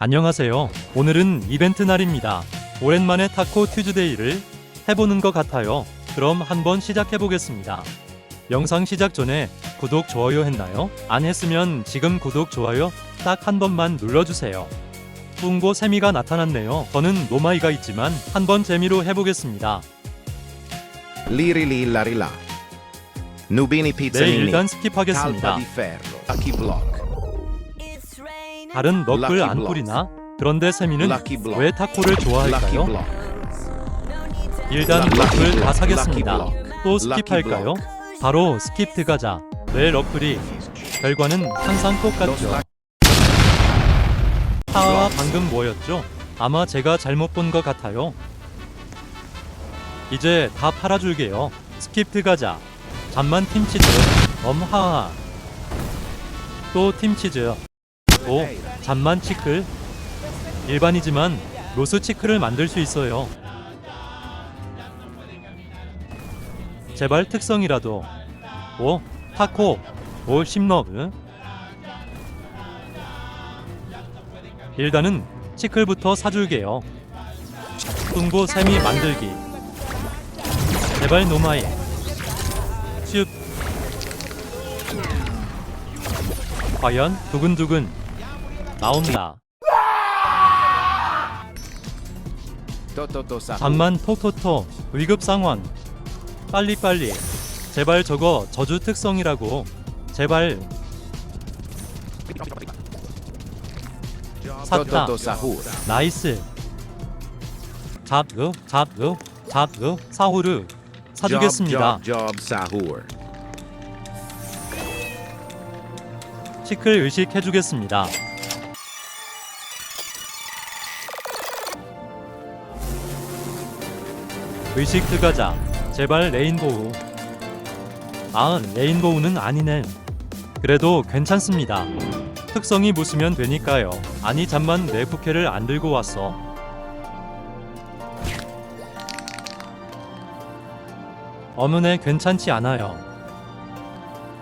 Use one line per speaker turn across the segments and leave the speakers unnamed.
안녕하세요. 오늘은 이벤트 날입니다. 오랜만에 타코 튜즈데이를 해보는 것 같아요. 그럼 한번 시작해 보겠습니다. 영상 시작 전에 구독, 좋아요 했나요? 안 했으면 지금 구독, 좋아요 딱 한 번만 눌러주세요. 뿡고 세미가 나타났네요. 저는 노마이가 있지만 한번 재미로 해보겠습니다.
Liri Larila. Nubini Pizza
네. 일단 스킵하겠습니다. 다른 너클
Lucky
안. 뿌리나? 그런데 세미는. 왜 타코를 좋아할까요? 일단 러플 다. 사겠습니다. 또 스킵할까요? 바로 스킵 들어가자. 왜 러플이? 결과는 항상 똑같죠. 하와 방금 뭐였죠? 아마 제가 잘못 본 것 같아요. 이제 다 팔아줄게요. 스킵 들어가자. 잠만 팀치즈. 엄하하. 또 팀치즈. 또 잠만 치클. 일반이지만 로스 치클을 만들 수 있어요. 제발 특성이라도. 오, 타코. 오, 심너브. 일단은 치클부터 사줄게요. 뚱보 세미 만들기. 제발 노마이. 슛. 과연 두근두근 나온다. 잠만 토토토 위급 상황. 빨리 빨리. 제발 저거 저주 특성이라고. 제발. 샀다. 나이스. 잡으 잡으 잡으 사후르 사주겠습니다. 시클 의식해주겠습니다 의식 들어가자 제발 레인보우. 아 레인보우는 아니네. 그래도 괜찮습니다. 특성이 무으면 되니까요. 아니 잠만 내 부캐를 안 들고 왔어 어머네 괜찮지 않아요.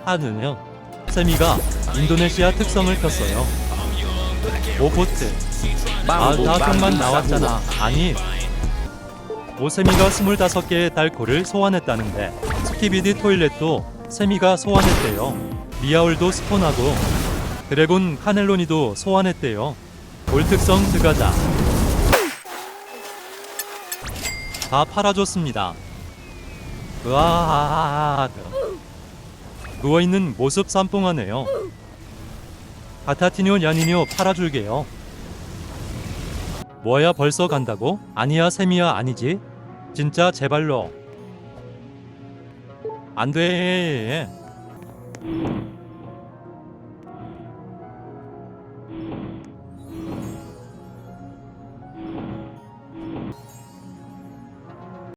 하는요 세미가 인도네시아 특성을 켰어요. 오보트. 아
bambu,
명만 나왔잖아. 아니 오세미가 25개의 달코를 소환했다는데 스키비디 토일렛도 세미가 소환했대요 리아울도 스폰하고 드래곤 카넬로니도 소환했대요 올특성 들어가자 다 팔아줬습니다 으아 누워있는 모습 쌈뽕하네요 바타티뇨 야니뇨 팔아줄게요 뭐야 벌써 간다고? 아니야 세미야 아니지? 진짜 제발로 안 돼